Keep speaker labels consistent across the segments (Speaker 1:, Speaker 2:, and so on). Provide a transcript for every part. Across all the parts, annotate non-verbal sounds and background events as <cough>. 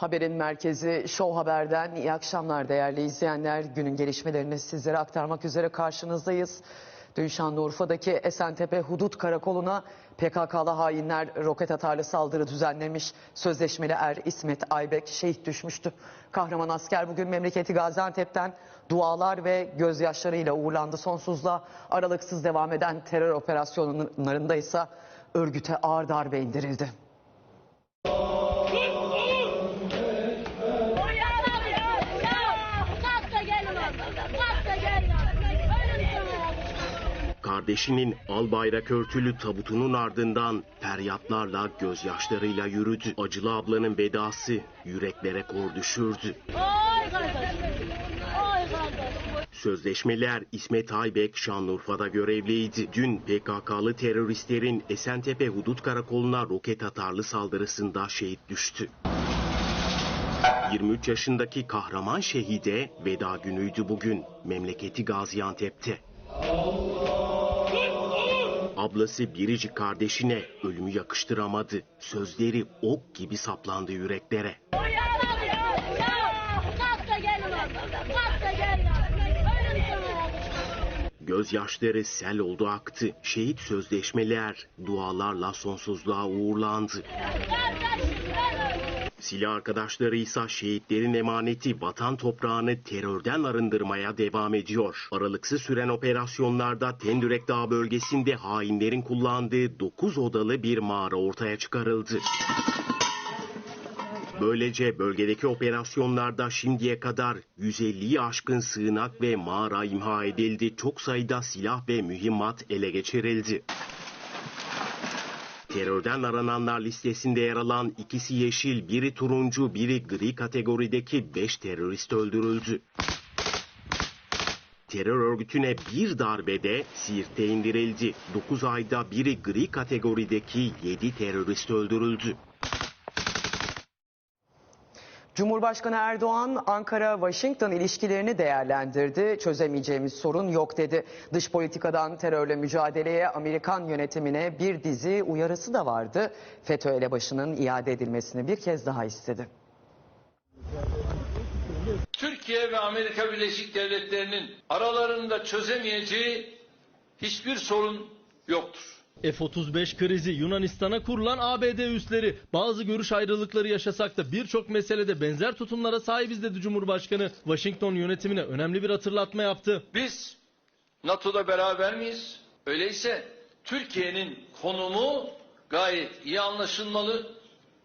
Speaker 1: Haberin merkezi Show Haber'den iyi akşamlar değerli izleyenler. Günün gelişmelerini sizlere aktarmak üzere karşınızdayız. Dün Şanlıurfa'daki Esentepe Hudut Karakolu'na PKK'lı hainler roket atarlı saldırı düzenlemiş. Sözleşmeli er İsmet Aybek şehit düşmüştü. Kahraman asker bugün memleketi Gaziantep'ten dualar ve gözyaşlarıyla uğurlandı. Sonsuzluğa aralıksız devam eden terör operasyonlarında ise örgüte ağır darbe indirildi.
Speaker 2: Kardeşinin al bayrak örtülü tabutunun ardından feryatlarla gözyaşlarıyla yürüdü. Acılı ablanın vedası yüreklere kor düşürdü.
Speaker 3: Oy kardeşim. Oy kardeşim.
Speaker 2: Sözleşmeler İsmet Aybek Şanlıurfa'da görevliydi. Dün PKK'lı teröristlerin Esentepe Hudut Karakolu'na roket atarlı saldırısında şehit düştü. 23 yaşındaki kahraman şehide veda günüydü bugün memleketi Gaziantep'te. Ablası biricik kardeşine ölümü yakıştıramadı. Sözleri ok gibi saplandı yüreklere. Gözyaşları sel oldu aktı. Şehit sözleşmeler dualarla sonsuzluğa uğurlandı.
Speaker 3: Kardeşim
Speaker 2: Silah arkadaşları ise şehitlerin emaneti vatan toprağını terörden arındırmaya devam ediyor. Aralıksız süren operasyonlarda Tendürek Dağı bölgesinde hainlerin kullandığı 9 odalı bir mağara ortaya çıkarıldı. Böylece bölgedeki operasyonlarda şimdiye kadar 150'yi aşkın sığınak ve mağara imha edildi. Çok sayıda silah ve mühimmat ele geçirildi. Terörden arananlar listesinde yer alan ikisi yeşil, biri turuncu, biri gri kategorideki 5 terörist öldürüldü. Terör örgütüne bir darbede Siirt'te indirildi. 9 ayda biri gri kategorideki 7 terörist öldürüldü.
Speaker 1: Cumhurbaşkanı Erdoğan Ankara-Washington ilişkilerini değerlendirdi. Çözemeyeceğimiz sorun yok dedi. Dış politikadan terörle mücadeleye Amerikan yönetimine bir dizi uyarısı da vardı. FETÖ elebaşının iade edilmesini bir kez daha istedi.
Speaker 4: Türkiye ve Amerika Birleşik Devletleri'nin aralarında çözemeyeceği hiçbir sorun yoktur.
Speaker 5: F-35 krizi Yunanistan'a kurulan ABD üsleri bazı görüş ayrılıkları yaşasak da birçok meselede benzer tutumlara sahibiz dedi Cumhurbaşkanı. Washington yönetimine önemli bir hatırlatma yaptı.
Speaker 4: Biz NATO'da beraber miyiz? Öyleyse Türkiye'nin konumu gayet iyi anlaşılmalı,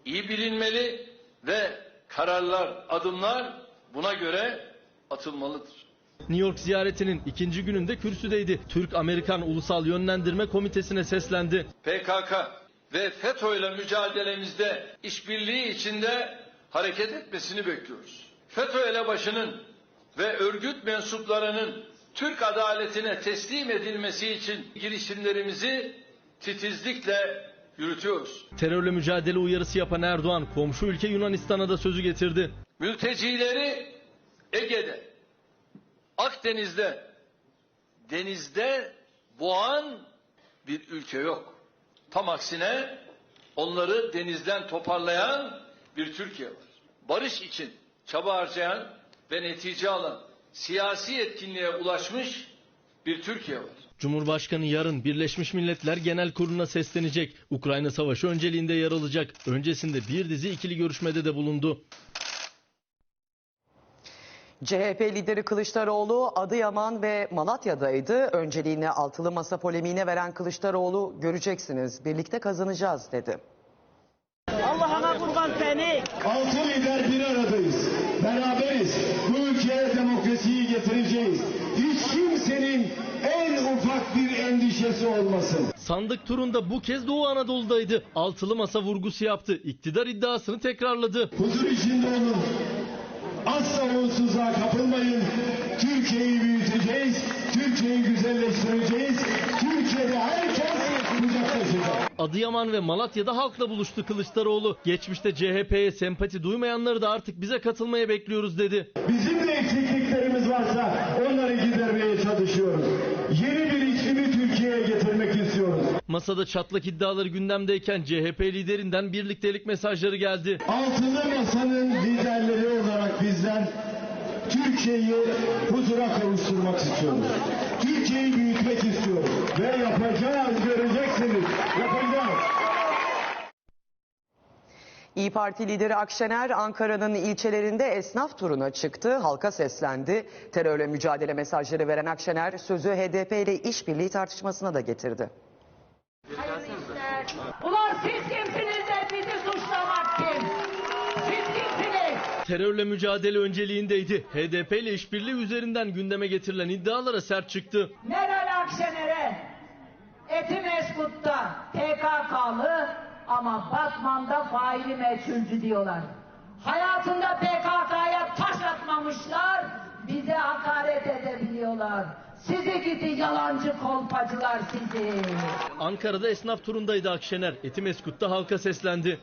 Speaker 4: iyi bilinmeli ve kararlar, adımlar buna göre atılmalıdır.
Speaker 5: New York ziyaretinin ikinci gününde kürsüdeydi. Türk-Amerikan Ulusal Yönlendirme Komitesi'ne seslendi.
Speaker 4: PKK ve FETÖ ile mücadelemizde işbirliği içinde hareket etmesini bekliyoruz. FETÖ elebaşının ve örgüt mensuplarının Türk adaletine teslim edilmesi için girişimlerimizi titizlikle yürütüyoruz.
Speaker 5: Terörle mücadele uyarısı yapan Erdoğan komşu ülke Yunanistan'a da sözü getirdi.
Speaker 4: Mültecileri Ege'de, Akdeniz'de, denizde boğan bir ülke yok. Tam aksine onları denizden toparlayan bir Türkiye var. Barış için çaba harcayan ve netice alan siyasi etkinliğe ulaşmış bir Türkiye var.
Speaker 5: Cumhurbaşkanı yarın Birleşmiş Milletler Genel Kurulu'na seslenecek. Ukrayna Savaşı önceliğinde yer alacak. Öncesinde bir dizi ikili görüşmede de bulundu.
Speaker 1: CHP lideri Kılıçdaroğlu Adıyaman ve Malatya'daydı. Önceliğini altılı masa polemiğine veren Kılıçdaroğlu göreceksiniz birlikte kazanacağız dedi.
Speaker 6: Allah'ına kurban seni.
Speaker 7: Altı lider bir aradayız. Beraberiz. Bu ülkeye demokrasiyi getireceğiz. Hiç kimsenin en ufak bir endişesi olmasın.
Speaker 5: Sandık turunda bu kez Doğu Anadolu'daydı. Altılı masa vurgusu yaptı. İktidar iddiasını tekrarladı.
Speaker 7: Huzur içinde olun. Asla umutsuzluğa kapılmayın. Türkiye'yi büyüteceğiz. Türkiye'yi güzelleştireceğiz. Türkiye'de herkes kucaklaşacak.
Speaker 5: Adıyaman ve Malatya'da halkla buluştu Kılıçdaroğlu. Geçmişte CHP'ye sempati duymayanları da artık bize katılmaya bekliyoruz dedi.
Speaker 7: Bizim de eksikliklerimiz varsa onları gidermeye çalışıyoruz. Yeni bir
Speaker 5: Masada çatlak iddiaları gündemdeyken CHP liderinden birliktelik mesajları geldi.
Speaker 7: Altılı Masa'nın liderleri olarak bizler Türkiye'yi huzura kavuşturmak istiyoruz. Türkiye'yi büyütmek istiyoruz. Ve yapacağız, göreceksiniz. Yapacağız.
Speaker 1: İyi Parti lideri Akşener Ankara'nın ilçelerinde esnaf turuna çıktı, halka seslendi. Terörle mücadele mesajları veren Akşener sözü HDP ile işbirliği tartışmasına da getirdi.
Speaker 8: Ulan siz kimsiniz de bizi suçlamak kim? Siz kimsiniz?
Speaker 5: Terörle mücadele önceliğindeydi. HDP ile işbirliği üzerinden gündeme getirilen iddialara sert çıktı.
Speaker 8: Meral Akşener'e Etimeskut'ta PKK'lı ama Batman'da faili meçhulcü diyorlar. Hayatında PKK'ya taş atmamışlar, bize hakaret edebiliyorlar. Sizi gidi yalancı kolpacılar sizi.
Speaker 5: Ankara'da esnaf turundaydı Akşener. Etimeskut'ta halka seslendi.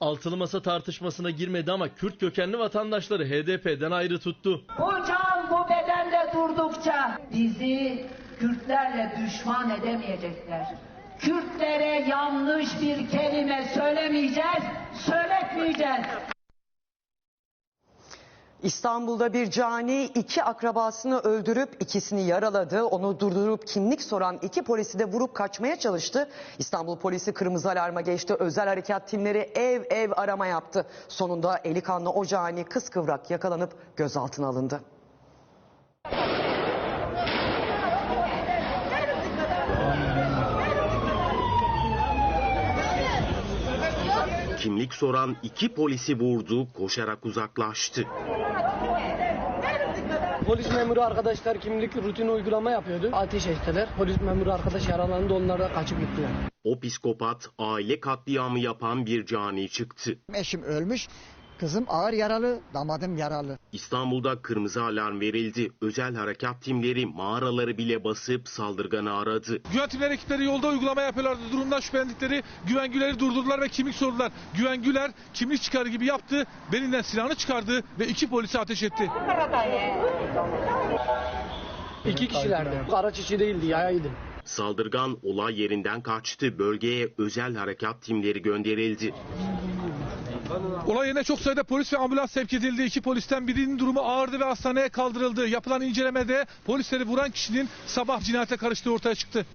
Speaker 5: Altılı masa tartışmasına girmedi ama Kürt kökenli vatandaşları HDP'den ayrı tuttu.
Speaker 8: Bu can bu bedende durdukça bizi Kürtlerle düşman edemeyecekler. Kürtlere yanlış bir kelime söylemeyeceğiz, söyletmeyeceğiz.
Speaker 1: İstanbul'da bir cani iki akrabasını öldürüp ikisini yaraladı. Onu durdurup kimlik soran iki polisi de vurup kaçmaya çalıştı. İstanbul polisi kırmızı alarma geçti. Özel harekat timleri ev ev arama yaptı. Sonunda eli kanlı o cani kıskıvrak yakalanıp gözaltına alındı.
Speaker 2: Kimlik soran iki polisi vurdu, koşarak uzaklaştı.
Speaker 9: Polis memuru arkadaşlar kimlik rutini uygulama yapıyordu. Ateş ettiler. Polis memuru arkadaş yaralandı onlar da kaçıp gittiler.
Speaker 2: O psikopat aile katliamı yapan bir cani çıktı.
Speaker 10: Eşim ölmüş, kızım ağır yaralı, damadım yaralı.
Speaker 2: İstanbul'da kırmızı alarm verildi. Özel harekat timleri mağaraları bile basıp saldırganı aradı.
Speaker 11: Güvenlikler ekipleri yolda uygulama yapıyorlardı. Durumdan şüphelendikleri güvengüleri durdurdular ve kimlik sordular. Güvengüler kimlik çıkarı gibi yaptı. Belinden silahını çıkardı ve iki polise ateş etti.
Speaker 9: İki kişilerdi. Araç içi değildi yayaydı.
Speaker 2: Saldırgan olay yerinden kaçtı. Bölgeye özel harekat timleri gönderildi.
Speaker 11: Olay yerine çok sayıda polis ve ambulans sevk edildi. İki polisten birinin durumu ağırdı ve hastaneye kaldırıldı. Yapılan incelemede polisleri vuran kişinin sabah cinayete karıştığı ortaya çıktı.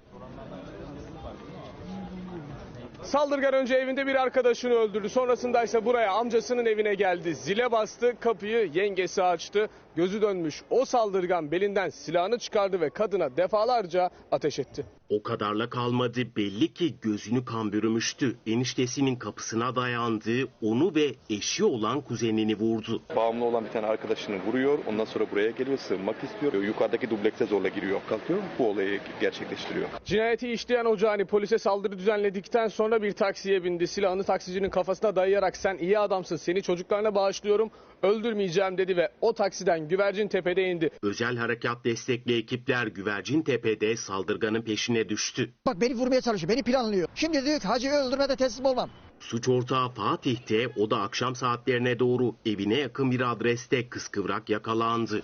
Speaker 12: Saldırgan önce evinde bir arkadaşını öldürdü. Sonrasında ise buraya amcasının evine geldi. Zile bastı, kapıyı yengesi açtı. Gözü dönmüş o saldırgan belinden silahını çıkardı ve kadına defalarca ateş etti.
Speaker 2: O kadarla kalmadı. Belli ki gözünü kan bürümüştü. Eniştesinin kapısına dayandı. Onu ve eşi olan kuzenini vurdu.
Speaker 13: Bağımlı olan bir tane arkadaşını vuruyor. Ondan sonra buraya geliyor, sığınmak istiyor. Yukarıdaki dublekse zorla giriyor. Kalkıyor, bu olayı gerçekleştiriyor.
Speaker 12: Cinayeti işleyen o cani polise saldırı düzenledikten sonra bir taksiye bindi. Silahını taksicinin kafasına dayayarak sen iyi adamsın seni çocuklarına bağışlıyorum öldürmeyeceğim dedi ve o taksiden Güvercin Tepe'de indi.
Speaker 2: Özel harekat destekli ekipler Güvercin Tepe'de saldırganın peşine düştü.
Speaker 10: Bak beni vurmaya çalışıyor, beni planlıyor. Şimdi diyor ki Hacı'yı öldürmede teslim olmam.
Speaker 2: Suç ortağı Fatih'te o da akşam saatlerine doğru evine yakın bir adreste kıskıvrak yakalandı.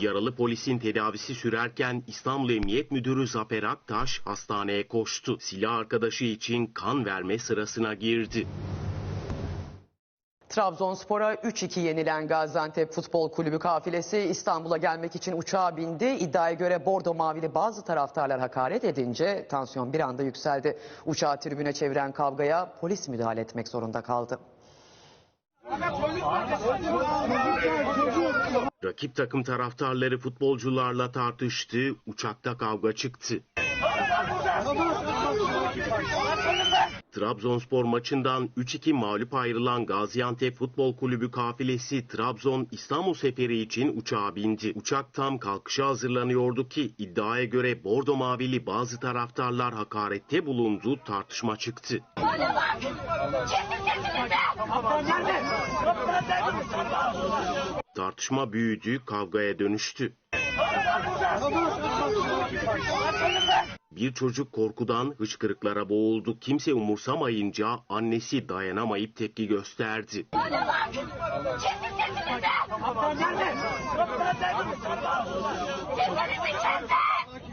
Speaker 2: Yaralı polisin tedavisi sürerken İstanbul Emniyet Müdürü Zafer Aktaş hastaneye koştu. Silah arkadaşı için kan verme sırasına girdi.
Speaker 1: Trabzonspor'a 3-2 yenilen Gaziantep Futbol Kulübü kafilesi İstanbul'a gelmek için uçağa bindi. İddiaya göre Bordo Mavili bazı taraftarlar hakaret edince tansiyon bir anda yükseldi. Uçağı tribüne çeviren kavgaya polis müdahale etmek zorunda kaldı.
Speaker 2: Rakip takım taraftarları futbolcularla tartıştı, uçakta kavga çıktı. Trabzonspor maçından 3-2 mağlup ayrılan Gaziantep Futbol Kulübü kafilesi Trabzon İstanbul seferi için uçağa bindi. Uçak tam kalkışa hazırlanıyordu ki iddiaya göre Bordo Mavili bazı taraftarlar hakarette bulundu, tartışma çıktı. Tartışma büyüdü, kavgaya dönüştü. Bir çocuk korkudan hıçkırıklara boğuldu. Kimse umursamayınca annesi dayanamayıp tepki gösterdi.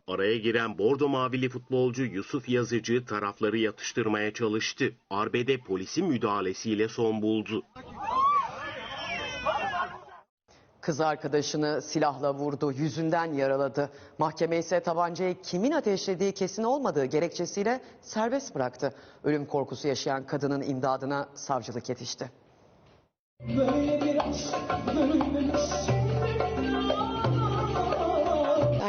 Speaker 2: Araya giren bordo mavili futbolcu Yusuf Yazıcı tarafları yatıştırmaya çalıştı. Arbede polisin müdahalesiyle son buldu.
Speaker 1: Kız arkadaşını silahla vurdu, yüzünden yaraladı. Mahkeme ise tabancayı kimin ateşlediği kesin olmadığı gerekçesiyle serbest bıraktı. Ölüm korkusu yaşayan kadının imdadına savcılık yetişti.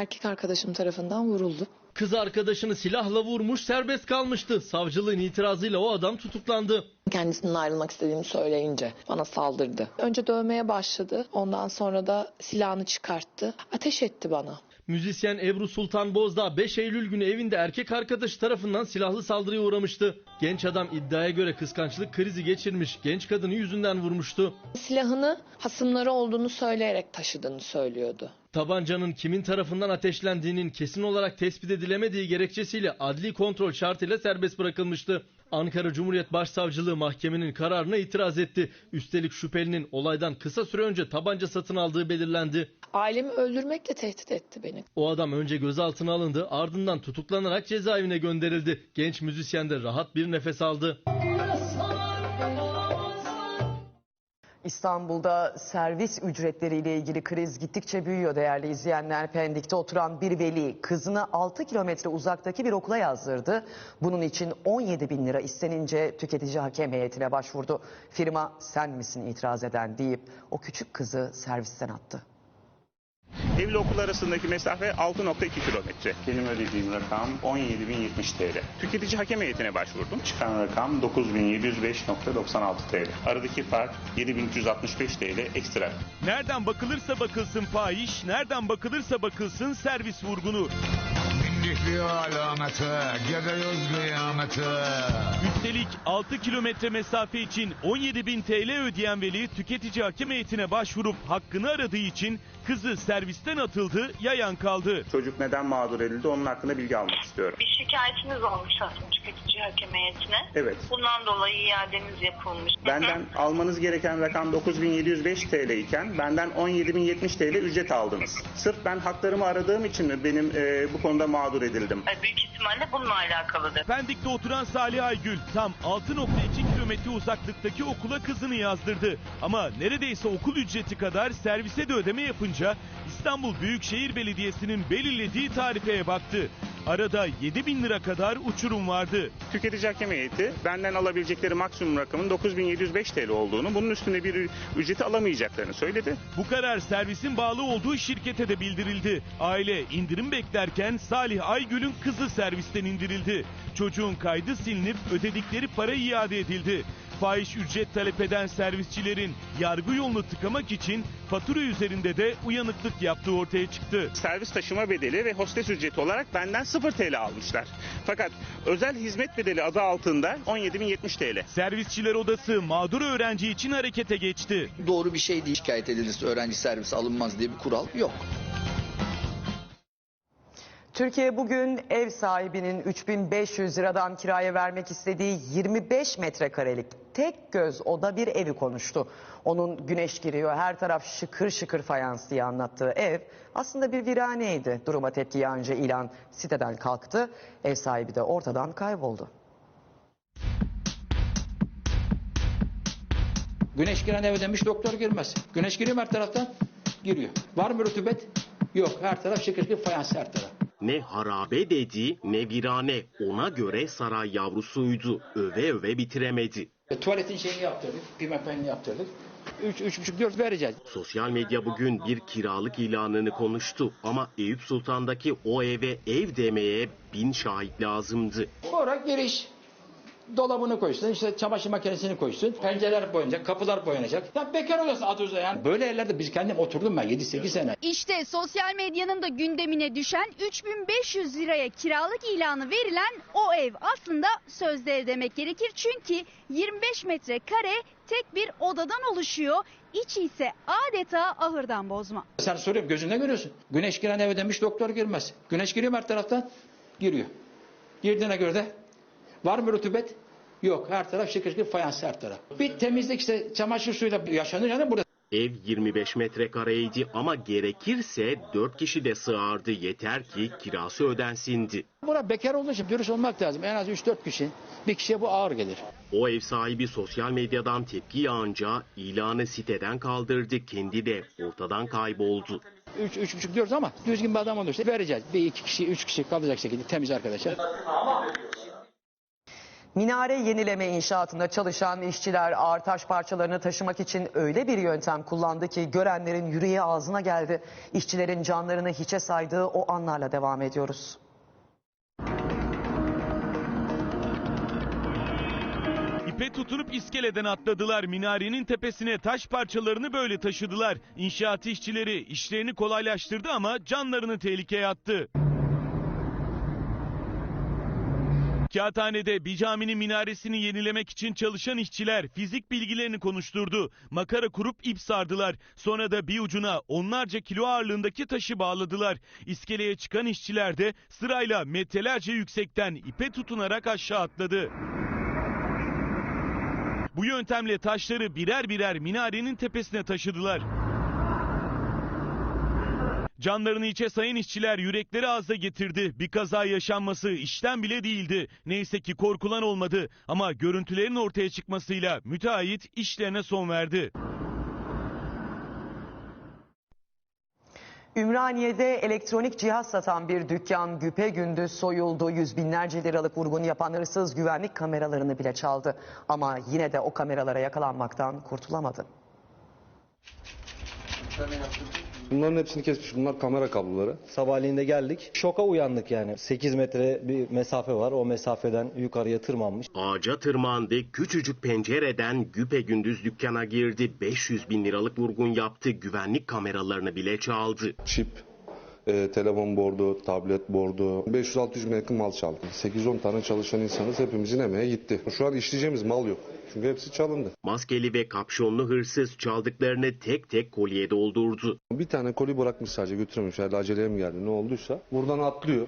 Speaker 14: Erkek arkadaşım tarafından vuruldu.
Speaker 5: Kız arkadaşını silahla vurmuş serbest kalmıştı. Savcılığın itirazıyla o adam tutuklandı.
Speaker 14: Kendisinden ayrılmak istediğimi söyleyince bana saldırdı. Önce dövmeye başladı. Ondan sonra da silahını çıkarttı. Ateş etti bana.
Speaker 5: Müzisyen Ebru Sultan Bozdağ 5 Eylül günü evinde erkek arkadaşı tarafından silahlı saldırıya uğramıştı. Genç adam iddiaya göre kıskançlık krizi geçirmiş, genç kadını yüzünden vurmuştu.
Speaker 14: Silahını hasımları olduğunu söyleyerek taşıdığını söylüyordu.
Speaker 5: Tabancanın kimin tarafından ateşlendiğinin kesin olarak tespit edilemediği gerekçesiyle adli kontrol şartıyla serbest bırakılmıştı. Ankara Cumhuriyet Başsavcılığı mahkemenin kararına itiraz etti. Üstelik şüphelinin olaydan kısa süre önce tabanca satın aldığı belirlendi.
Speaker 14: Ailemi öldürmekle tehdit etti beni.
Speaker 5: O adam önce gözaltına alındı ardından tutuklanarak cezaevine gönderildi. Genç müzisyen de rahat bir nefes aldı.
Speaker 1: İstanbul'da servis ücretleriyle ilgili kriz gittikçe büyüyor değerli izleyenler. Pendik'te oturan bir veli kızını 6 kilometre uzaktaki bir okula yazdırdı. Bunun için 17 bin lira istenince tüketici hakem heyetine başvurdu. Firma sen misin itiraz eden deyip o küçük kızı servisten attı.
Speaker 15: Evle okul arasındaki mesafe 6.2 kilometre. Benim ödediğim rakam 17.070 TL. Tüketici hakem heyetine başvurdum. Çıkan rakam 9.705.96 TL. Aradaki fark 7.365 TL ekstra.
Speaker 16: Nereden bakılırsa bakılsın fahiş, nereden bakılırsa bakılsın servis vurgunu.
Speaker 17: Mindikliyor alameti, gidiyoruz kıyameti.
Speaker 16: Üstelik 6 kilometre mesafe için 17 bin TL ödeyen veli tüketici hakem heyetine başvurup hakkını aradığı için kızı servisten atıldı, yayan kaldı.
Speaker 15: Çocuk neden mağdur edildi onun hakkında bilgi almak istiyorum.
Speaker 18: Bir şikayetiniz olmuş aslında tüketici hakem heyetine.
Speaker 15: Evet.
Speaker 18: Bundan dolayı iadeniz yapılmış.
Speaker 15: Benden <laughs> almanız gereken rakam 9.705 TL iken benden 17.070 TL ücret aldınız. Sırf ben haklarımı aradığım için mi benim e, bu konuda mağdur edildim?
Speaker 18: E, Büyük ihtimalle bununla alakalıdır.
Speaker 16: Pendik'te oturan Salih Aygül tam 6.2 kilometre uzaklıktaki okula kızını yazdırdı. Ama neredeyse okul ücreti kadar servise de ödeme yapınca İstanbul Büyükşehir Belediyesi'nin belirlediği tarifeye baktı. Arada 7 bin lira kadar uçurum vardı.
Speaker 15: Tüketici hakem heyeti benden alabilecekleri maksimum rakamın 9705 TL olduğunu, bunun üstünde bir ücreti alamayacaklarını söyledi.
Speaker 16: Bu karar servisin bağlı olduğu şirkete de bildirildi. Aile indirim beklerken Salih Aygül'ün kızı servisten indirildi. Çocuğun kaydı silinip ödedikleri para iade edildi. Fahiş ücret talep eden servisçilerin yargı yolunu tıkamak için fatura üzerinde de uyanıklık yaptığı ortaya çıktı.
Speaker 15: Servis taşıma bedeli ve hostes ücreti olarak benden 0 TL almışlar. Fakat özel hizmet bedeli adı altında 17.070 TL.
Speaker 16: Servisçiler Odası mağdur öğrenci için harekete geçti.
Speaker 19: Doğru bir şey değil. Şikayet edilirse öğrenci servisi alınmaz diye bir kural yok.
Speaker 1: Türkiye bugün ev sahibinin 3500 liradan kiraya vermek istediği 25 metrekarelik tek göz oda bir evi konuştu. Onun güneş giriyor her taraf şıkır şıkır fayans diye anlattığı ev aslında bir viraneydi. Duruma tepki yağınca ilan siteden kalktı. Ev sahibi de ortadan kayboldu.
Speaker 20: Güneş giren eve demiş doktor girmez. Güneş giriyor her taraftan? Giriyor. Var mı rutubet? Yok. Her taraf şıkır şıkır fayans her taraf.
Speaker 2: Ne harabe dedi ne virane ona göre saray yavrusuydu. Öve öve bitiremedi.
Speaker 20: E, tuvaletin şeyini yaptırdık. Pimapenini yaptırdık. Üç, üç buçuk dört vereceğiz.
Speaker 2: Sosyal medya bugün bir kiralık ilanını konuştu ama Eyüp Sultan'daki o eve ev demeye bin şahit lazımdı.
Speaker 20: Olarak giriş. Dolabını koysun, işte çamaşır makinesini koysun, pencereler boyanacak, kapılar boyanacak. Ya bekar adı üzerine yani. Böyle yerlerde biz kendim oturdum ben 7-8 sene.
Speaker 21: İşte sosyal medyanın da gündemine düşen 3500 liraya kiralık ilanı verilen o ev aslında sözde ev demek gerekir. Çünkü 25 metrekare tek bir odadan oluşuyor. İçi ise adeta ahırdan bozma.
Speaker 20: Sen soruyorum gözünde görüyorsun. Güneş giren eve demiş doktor girmez. Güneş giriyor her taraftan? Giriyor. Girdiğine göre de var mı rutubet? Yok. Her taraf şıkır şıkır fayans her taraf. Bir temizlik işte çamaşır suyuyla yaşanır yani burada.
Speaker 2: Ev 25 metrekareydi ama gerekirse 4 kişi de sığardı yeter ki kirası ödensindi.
Speaker 20: Buna bekar olduğu için dürüst olmak lazım. En az 3-4 kişi. Bir kişiye bu ağır gelir.
Speaker 2: O ev sahibi sosyal medyadan tepki yağınca ilanı siteden kaldırdı. Kendi de ortadan kayboldu.
Speaker 20: 3 üç, buçuk diyoruz ama düzgün bir adam olursa vereceğiz. Bir iki kişi, üç kişi kalacak şekilde temiz arkadaşlar.
Speaker 1: Minare yenileme inşaatında çalışan işçiler ağır taş parçalarını taşımak için öyle bir yöntem kullandı ki görenlerin yüreği ağzına geldi. İşçilerin canlarını hiçe saydığı o anlarla devam ediyoruz.
Speaker 16: İpe tutunup iskeleden atladılar. Minarenin tepesine taş parçalarını böyle taşıdılar. İnşaat işçileri işlerini kolaylaştırdı ama canlarını tehlikeye attı. Kağıthane'de bir caminin minaresini yenilemek için çalışan işçiler fizik bilgilerini konuşturdu. Makara kurup ip sardılar. Sonra da bir ucuna onlarca kilo ağırlığındaki taşı bağladılar. İskeleye çıkan işçiler de sırayla metrelerce yüksekten ipe tutunarak aşağı atladı. Bu yöntemle taşları birer birer minarenin tepesine taşıdılar. Canlarını içe sayın işçiler yürekleri ağza getirdi. Bir kaza yaşanması işten bile değildi. Neyse ki korkulan olmadı ama görüntülerin ortaya çıkmasıyla müteahhit işlerine son verdi.
Speaker 1: Ümraniye'de elektronik cihaz satan bir dükkan güpe gündüz soyuldu. Yüz binlerce liralık vurgun yapan hırsız güvenlik kameralarını bile çaldı. Ama yine de o kameralara yakalanmaktan kurtulamadı.
Speaker 22: Bunların hepsini kesmiş. Bunlar kamera kabloları.
Speaker 23: Sabahleyin de geldik. Şoka uyandık yani. 8 metre bir mesafe var. O mesafeden yukarıya tırmanmış.
Speaker 2: Ağaca tırmandı, küçücük pencereden güpe gündüz dükkana girdi. 500 bin liralık vurgun yaptı, güvenlik kameralarını bile çaldı.
Speaker 22: Çip, e, telefon bordu, tablet bordu. 500-600 bin yakın mal çaldı. 8-10 tane çalışan insanız hepimizin emeği gitti. Şu an işleyeceğimiz mal yok. Çünkü hepsi çalındı.
Speaker 2: Maskeli ve kapşonlu hırsız çaldıklarını tek tek kolye doldurdu.
Speaker 22: Bir tane koli bırakmış sadece götürememiş. Herhalde aceleye mi geldi ne olduysa. Buradan atlıyor.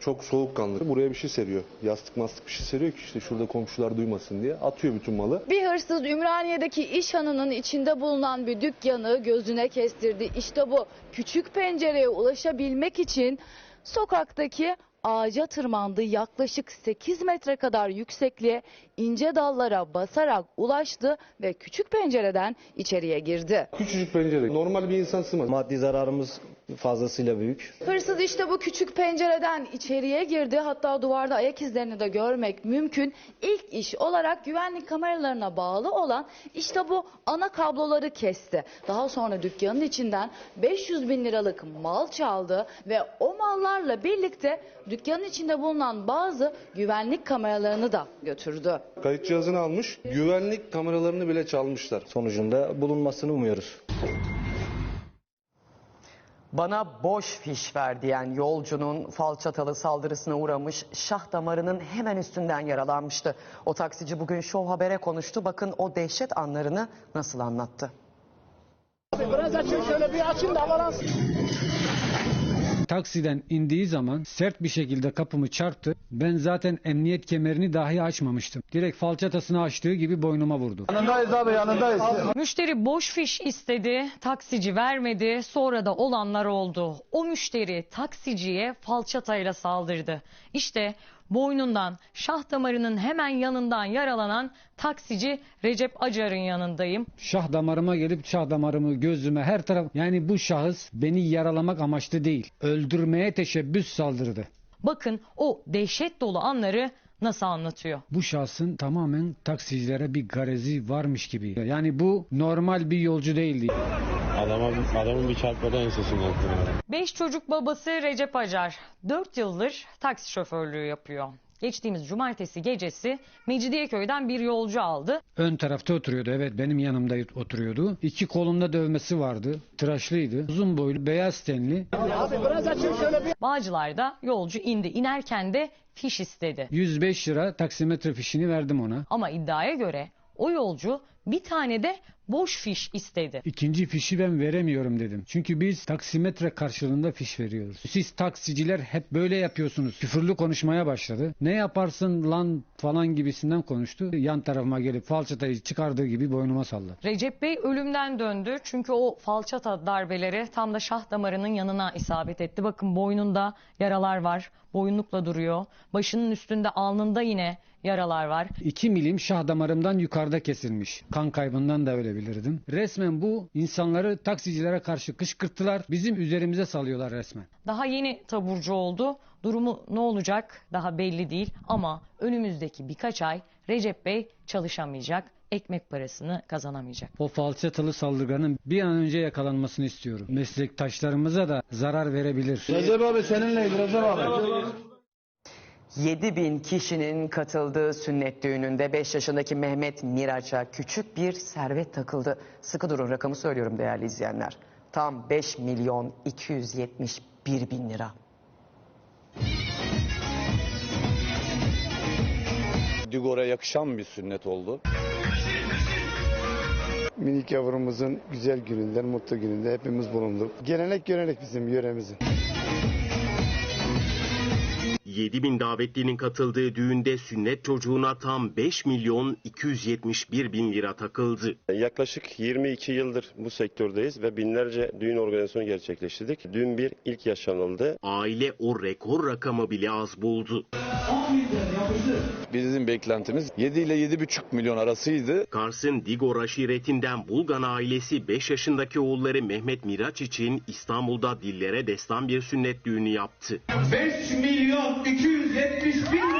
Speaker 22: Çok soğukkanlı. Buraya bir şey seriyor. Yastık mastık bir şey seriyor ki işte şurada komşular duymasın diye. Atıyor bütün malı.
Speaker 24: Bir hırsız Ümraniye'deki iş hanının içinde bulunan bir dükkanı gözüne kestirdi. İşte bu küçük pencereye ulaşabilmek için sokaktaki ağaca tırmandı. Yaklaşık 8 metre kadar yüksekliğe ince dallara basarak ulaştı ve küçük pencereden içeriye girdi.
Speaker 22: Küçücük pencere. Normal bir insan sığmaz.
Speaker 23: Maddi zararımız fazlasıyla büyük.
Speaker 24: Hırsız işte bu küçük pencereden içeriye girdi. Hatta duvarda ayak izlerini de görmek mümkün. İlk iş olarak güvenlik kameralarına bağlı olan işte bu ana kabloları kesti. Daha sonra dükkanın içinden 500 bin liralık mal çaldı ve o mallarla birlikte dükkanın içinde bulunan bazı güvenlik kameralarını da götürdü.
Speaker 22: Kayıt cihazını almış. Güvenlik kameralarını bile çalmışlar.
Speaker 23: Sonucunda bulunmasını umuyoruz.
Speaker 1: Bana boş fiş ver diyen yolcunun falçatalı saldırısına uğramış şah damarının hemen üstünden yaralanmıştı. O taksici bugün Show Haber'e konuştu. Bakın o dehşet anlarını nasıl anlattı.
Speaker 6: Biraz açın şöyle bir açın da avalansın.
Speaker 25: Taksiden indiği zaman sert bir şekilde kapımı çarptı. Ben zaten emniyet kemerini dahi açmamıştım. Direkt falçatasını açtığı gibi boynuma vurdu.
Speaker 6: Yanındayız abi yanındayız.
Speaker 26: Müşteri boş fiş istedi, taksici vermedi, sonra da olanlar oldu. O müşteri taksiciye falçatayla saldırdı. İşte boynundan, şah damarının hemen yanından yaralanan taksici Recep Acar'ın yanındayım.
Speaker 25: Şah damarıma gelip şah damarımı gözüme her taraf yani bu şahıs beni yaralamak amaçlı değil. Öldürmeye teşebbüs saldırdı.
Speaker 26: Bakın o dehşet dolu anları nasıl anlatıyor.
Speaker 25: Bu şahsın tamamen taksicilere bir garezi varmış gibi. Yani bu normal bir yolcu değildi.
Speaker 27: Adama, adamın bir çarpmadan ensesini yaptı.
Speaker 26: Beş çocuk babası Recep Acar 4 yıldır taksi şoförlüğü yapıyor. Geçtiğimiz cumartesi gecesi Mecidiyeköy'den bir yolcu aldı.
Speaker 25: Ön tarafta oturuyordu evet benim yanımda oturuyordu. İki kolunda dövmesi vardı. Tıraşlıydı. Uzun boylu beyaz tenli.
Speaker 26: Bağcılar'da yolcu indi. İnerken de fiş istedi.
Speaker 25: 105 lira taksimetre fişini verdim ona.
Speaker 26: Ama iddiaya göre o yolcu Bir tane de boş fiş istedi.
Speaker 25: İkinci fişi ben veremiyorum dedim. Çünkü biz taksimetre karşılığında fiş veriyoruz. Siz taksiciler hep böyle yapıyorsunuz. Küfürlü konuşmaya başladı. Ne yaparsın lan falan gibisinden konuştu. Yan tarafıma gelip falçatayı çıkardığı gibi boynuma salladı.
Speaker 26: Recep Bey ölümden döndü çünkü o falçata darbeleri tam da şah damarının yanına isabet etti. Bakın boynunda yaralar var. Boyunlukla duruyor. Başının üstünde alnında yine yaralar var.
Speaker 25: 2 milim şah damarımdan yukarıda kesilmiş. Kan kaybından da ölebilirdim. Resmen bu insanları taksicilere karşı kışkırttılar. Bizim üzerimize salıyorlar resmen.
Speaker 26: Daha yeni taburcu oldu. Durumu ne olacak daha belli değil ama önümüzdeki birkaç ay Recep Bey çalışamayacak, ekmek parasını kazanamayacak.
Speaker 25: O falçatalı saldırganın bir an önce yakalanmasını istiyorum. Meslektaşlarımıza da zarar verebilir.
Speaker 6: Recep abi seninleydi Recep abi.
Speaker 1: 7 bin kişinin katıldığı sünnet düğününde 5 yaşındaki Mehmet Miraç'a küçük bir servet takıldı. Sıkı durun rakamı söylüyorum değerli izleyenler. Tam 5 milyon 271 bin lira.
Speaker 28: Digor'a yakışan bir sünnet oldu.
Speaker 29: Minik yavrumuzun güzel gününde, mutlu gününde hepimiz bulunduk. Gelenek görenek bizim yöremizin.
Speaker 2: 7 bin davetlinin katıldığı düğünde sünnet çocuğuna tam 5 milyon 271 bin lira takıldı.
Speaker 27: Yaklaşık 22 yıldır bu sektördeyiz ve binlerce düğün organizasyonu gerçekleştirdik. Dün bir ilk yaşanıldı.
Speaker 2: Aile o rekor rakamı bile az buldu.
Speaker 28: Bizim beklentimiz 7 ile 7,5 milyon arasıydı.
Speaker 2: Kars'ın Digor aşiretinden Bulgan ailesi 5 yaşındaki oğulları Mehmet Miraç için İstanbul'da dillere destan bir sünnet düğünü yaptı.
Speaker 6: 5 milyon 271 bin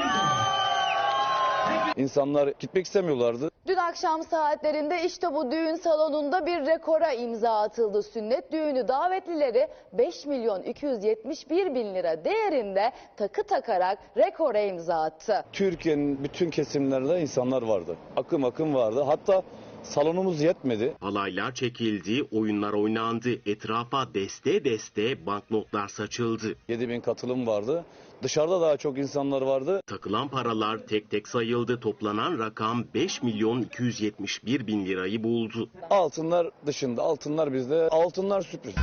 Speaker 28: İnsanlar gitmek istemiyorlardı.
Speaker 24: Dün akşam saatlerinde işte bu düğün salonunda bir rekora imza atıldı. Sünnet düğünü davetlileri 5 milyon 271 bin lira değerinde takı takarak rekora imza attı.
Speaker 28: Türkiye'nin bütün kesimlerinde insanlar vardı. Akım akım vardı. Hatta salonumuz yetmedi.
Speaker 2: Halaylar çekildi, oyunlar oynandı. Etrafa deste deste banknotlar saçıldı.
Speaker 28: 7 bin katılım vardı. Dışarıda daha çok insanlar vardı.
Speaker 2: Takılan paralar tek tek sayıldı. Toplanan rakam 5 milyon 271 bin lirayı buldu.
Speaker 28: Altınlar dışında, altınlar bizde. Altınlar sürpriz.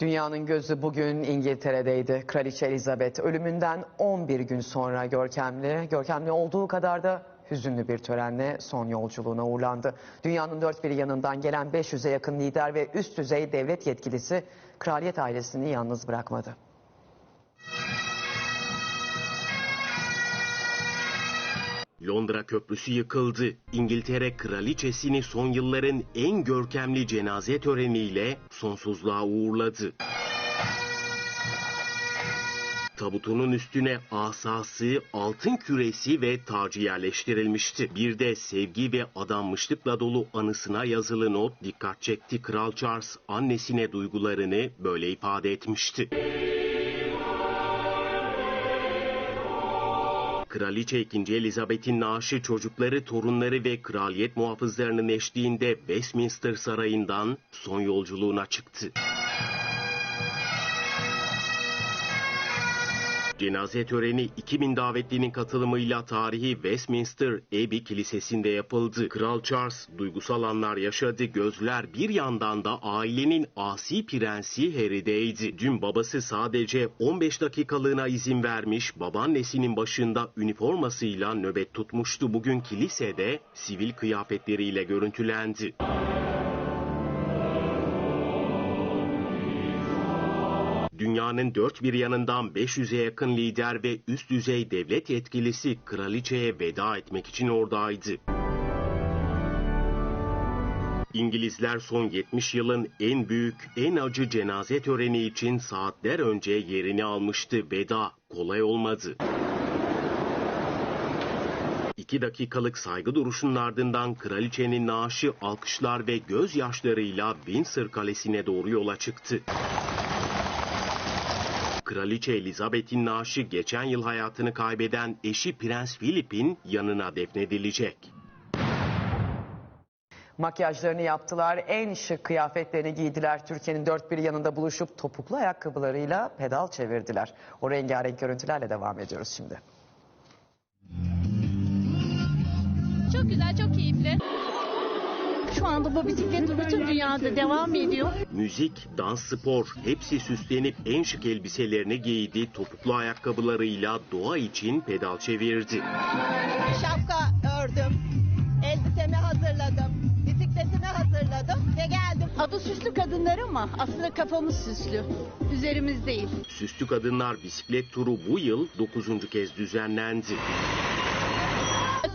Speaker 1: Dünyanın gözü bugün İngiltere'deydi. Kraliçe Elizabeth ölümünden 11 gün sonra görkemli, görkemli olduğu kadar da hüzünlü bir törenle son yolculuğuna uğurlandı. Dünyanın dört bir yanından gelen 500'e yakın lider ve üst düzey devlet yetkilisi kraliyet ailesini yalnız bırakmadı.
Speaker 2: Londra Köprüsü yıkıldı. İngiltere kraliçesini son yılların en görkemli cenaze töreniyle sonsuzluğa uğurladı. Tabutunun üstüne asası, altın küresi ve tacı yerleştirilmişti. Bir de sevgi ve adanmışlıkla dolu anısına yazılı not dikkat çekti. Kral Charles annesine duygularını böyle ifade etmişti. Kraliçe 2. Elizabeth'in naaşı çocukları, torunları ve kraliyet muhafızlarının eşliğinde Westminster Sarayı'ndan son yolculuğuna çıktı. Cenaze töreni 2000 davetlinin katılımıyla tarihi Westminster Abbey Kilisesi'nde yapıldı. Kral Charles duygusal anlar yaşadı. Gözler bir yandan da ailenin asi prensi Harry'deydi. Dün babası sadece 15 dakikalığına izin vermiş, babaannesinin başında üniformasıyla nöbet tutmuştu. Bugün kilisede sivil kıyafetleriyle görüntülendi. Dünyanın dört bir yanından 500'e yakın lider ve üst düzey devlet yetkilisi kraliçeye veda etmek için oradaydı. İngilizler son 70 yılın en büyük, en acı cenaze töreni için saatler önce yerini almıştı. Veda kolay olmadı. İki dakikalık saygı duruşunun ardından kraliçenin naaşı alkışlar ve gözyaşlarıyla Windsor Kalesi'ne doğru yola çıktı. Kraliçe Elizabeth'in naaşı geçen yıl hayatını kaybeden eşi Prens Philip'in yanına defnedilecek.
Speaker 1: Makyajlarını yaptılar, en şık kıyafetlerini giydiler. Türkiye'nin dört bir yanında buluşup topuklu ayakkabılarıyla pedal çevirdiler. O rengarenk görüntülerle devam ediyoruz şimdi.
Speaker 21: Çok güzel, çok keyifli. Şu anda bu bisiklet bütün dünyada devam ediyor.
Speaker 2: Müzik, dans, spor hepsi süslenip en şık elbiselerini giydi, topuklu ayakkabılarıyla doğa için pedal çevirdi.
Speaker 30: Şapka ördüm. Elbisemi hazırladım. Bisikletimi hazırladım ve geldim.
Speaker 21: Adı süslü kadınlar ama aslında kafamız süslü. Üzerimiz değil.
Speaker 2: Süslü Kadınlar Bisiklet Turu bu yıl 9. kez düzenlendi.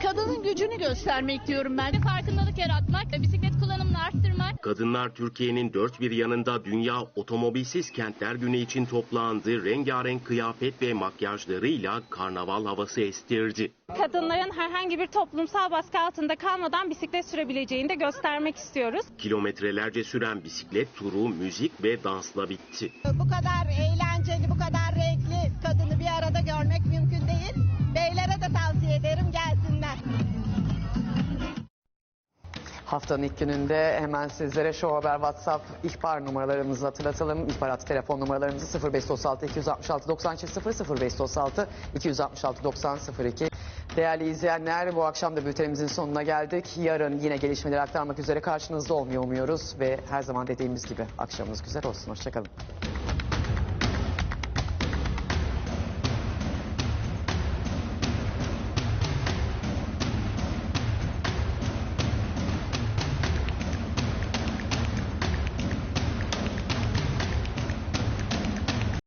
Speaker 21: Kadının gücünü göstermek diyorum ben. Farkındalık yaratmak, bisiklet kullanımını arttırmak.
Speaker 2: Kadınlar Türkiye'nin dört bir yanında Dünya Otomobilsiz Kentler Günü için toplandı. Rengarenk kıyafet ve makyajlarıyla karnaval havası estirdi.
Speaker 31: Kadınların herhangi bir toplumsal baskı altında kalmadan bisiklet sürebileceğini de göstermek istiyoruz.
Speaker 2: Kilometrelerce süren bisiklet turu müzik ve dansla bitti.
Speaker 30: Bu kadar eğlenceli, bu kadar
Speaker 1: Haftanın ilk gününde hemen sizlere Show Haber WhatsApp ihbar numaralarımızı hatırlatalım. İhbarat telefon numaralarımızı 0536 266 92 00 0536 266 90 02. Değerli izleyenler bu akşam da bültenimizin sonuna geldik. Yarın yine gelişmeleri aktarmak üzere karşınızda olmayı umuyoruz ve her zaman dediğimiz gibi akşamınız güzel olsun. Hoşçakalın.